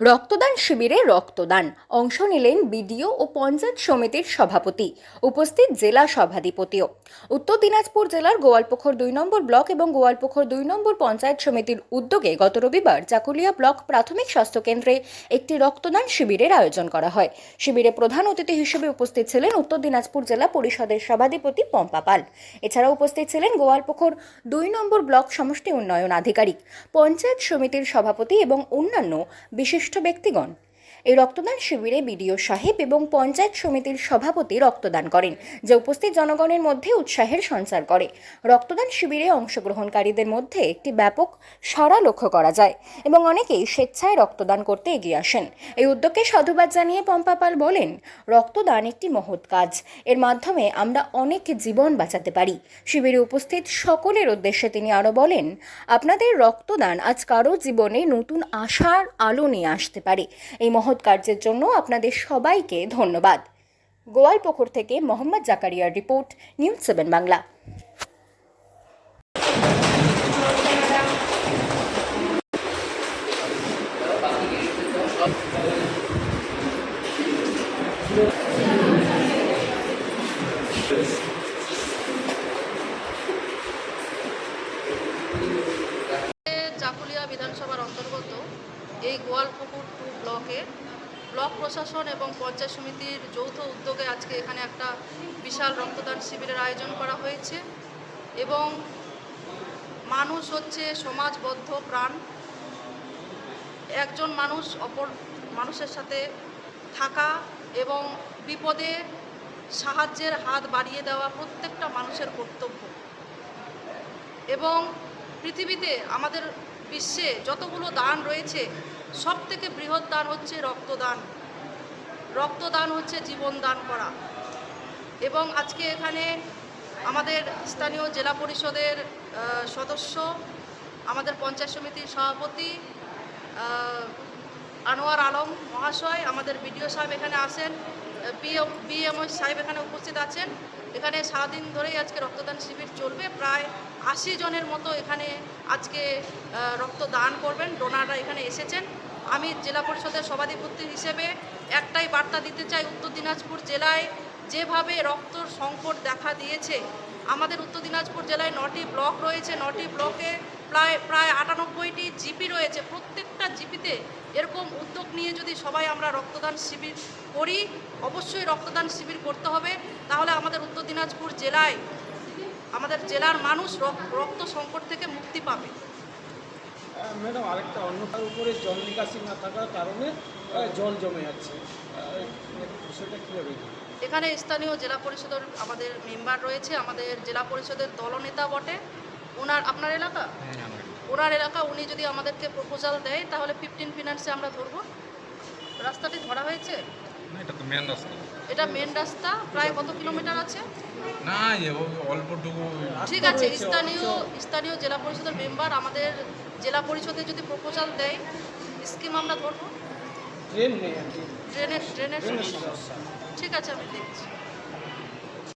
রক্তদান শিবিরে রক্তদান। অংশ নিলেন বিডিও ও পঞ্চায়েত সমিতির সভাপতি, উপস্থিত জেলা সভাধিপতিও। উত্তর দিনাজপুর জেলার গোয়ালপুখর দুই নম্বর ব্লক এবং গোয়ালপুখর দুই নম্বর পঞ্চায়েত সমিতির উদ্যোগে গত রবিবার চাকুলিয়া ব্লক প্রাথমিক স্বাস্থ্যকেন্দ্রে একটি রক্তদান শিবিরের আয়োজন করা হয়। শিবিরে প্রধান অতিথি হিসেবে উপস্থিত ছিলেন উত্তর দিনাজপুর জেলা পরিষদের সভাধিপতি পম্পা পাল। এছাড়া উপস্থিত ছিলেন গোয়ালপুখর দুই নম্বর ব্লক সমষ্টি উন্নয়ন আধিকারিক, পঞ্চায়েত সমিতির সভাপতি এবং অন্যান্য বিশিষ্ট ব্যক্তিগণ। এই রক্তদান শিবিরে বিডিও সাহেব এবং পঞ্চায়েত সমিতির সভাপতি রক্তদান করেন, যা উপস্থিত জনগণের মধ্যে উৎসাহের সঞ্চার করে। রক্তদান শিবিরে অংশগ্রহণকারীদের মধ্যে একটি ব্যাপক সাড়া লক্ষ্য করা যায় এবং অনেকেই স্বেচ্ছায় রক্তদান করতে এগিয়ে আসেন। এই উদ্যোগকে সাধুবাদ জানিয়ে পম্পা পাল বলেন, রক্তদান একটি মহৎ কাজ। এর মাধ্যমে আমরা অনেক জীবন বাঁচাতে পারি। শিবিরে উপস্থিত সকলের উদ্দেশ্যে তিনি আরও বলেন, আপনাদের রক্তদান আজ কারও জীবনে নতুন আশার আলো নিয়ে আসতে পারে। এই মহৎ কার্যের জন্য আপনাদের সবাইকে ধন্যবাদ। গোয়ালপুকুর থেকে Mohammad জাকারিয়ার report, news seven Bangla. Chakulia বিধানসভার অন্তর্গত এই গোয়ালপুকুর টু ব্লকে ব্লক প্রশাসন এবং পঞ্চায়েত সমিতির যৌথ উদ্যোগে আজকে এখানে একটা বিশাল রক্তদান শিবিরের আয়োজন করা হয়েছে এবং মানুষ হচ্ছে সমাজবদ্ধ, প্রাণ। একজন মানুষ, অপর মানুষের সাথে থাকা এবং বিপদে সাহায্যের হাত বাড়িয়ে দেওয়া প্রত্যেকটা মানুষের কর্তব্য। এবং পৃথিবীতে আমাদের বিশ্বে যতগুলো দান রয়েছে সব থেকে বৃহৎ দান হচ্ছে রক্তদান। রক্তদান হচ্ছে জীবন দান করা। এবং আজকে এখানে আমাদের স্থানীয় জেলা পরিষদের সদস্য, আমাদের পঞ্চায়েত সমিতির সভাপতি আনোয়ার আলম মহাশয়, আমাদের বিডিও সাহেব এখানে আসেন বিএমও সাহেব এখানে উপস্থিত আছেন। এখানে সারাদিন ধরেই আজকে রক্তদান শিবির চলবে। প্রায় আশি জনের মতো এখানে আজকে রক্তদান করবেন। ডোনাররা এখানে এসেছেন। আমি জেলা পরিষদের সভাধিপতি হিসেবে একটাই বার্তা দিতে চাই উত্তর দিনাজপুর জেলায়, যেভাবে রক্তর সংকট দেখা দিয়েছে, আমাদের উত্তর দিনাজপুর জেলায় নটি ব্লক রয়েছে। নটি ব্লকে প্রায় প্রায় আটানব্বইটি জিপি রয়েছে। প্রত্যেকটা জিপিতে এরকম উদ্যোগ নিয়ে যদি সবাই আমরা রক্তদান শিবির করি অবশ্যই রক্তদান শিবির করতে হবে। তাহলে আমাদের উত্তর দিনাজপুর জেলায় আমাদের জেলার মানুষ রক্ত সংকট থেকে মুক্তি পাবে। ম্যাডাম আরেকটা অন্যটার উপরে জল নিকাশি না থাকার কারণে জল জমে যাচ্ছে। কীভাবে এখানে স্থানীয় জেলা পরিষদের আমাদের মেম্বার রয়েছে। আমাদের জেলা পরিষদের দলনেতা বটে। ওনার আপনার এলাকা? ওনার এলাকা উনি যদি আমাদেরকে প্রপোজাল দেয় তাহলে ফিফটিন ফিনান্সে আমরা ধরবো। রাস্তাটি ধরা হয়েছে? এটা তো মেন রাস্তা। এটা মেন রাস্তা প্রায় কত কিলোমিটার আছে? না অল্পটুকু ঠিক আছে স্থানীয় স্থানীয় জেলা পরিষদের মেম্বার আমাদের জেলা পরিষদে যদি প্রপোজাল দেয় স্কিম আমরা ধরবো? ট্রেন নেই ট্রেনের ট্রেনের সমস্যা। ঠিক আছে আমি দেখছি।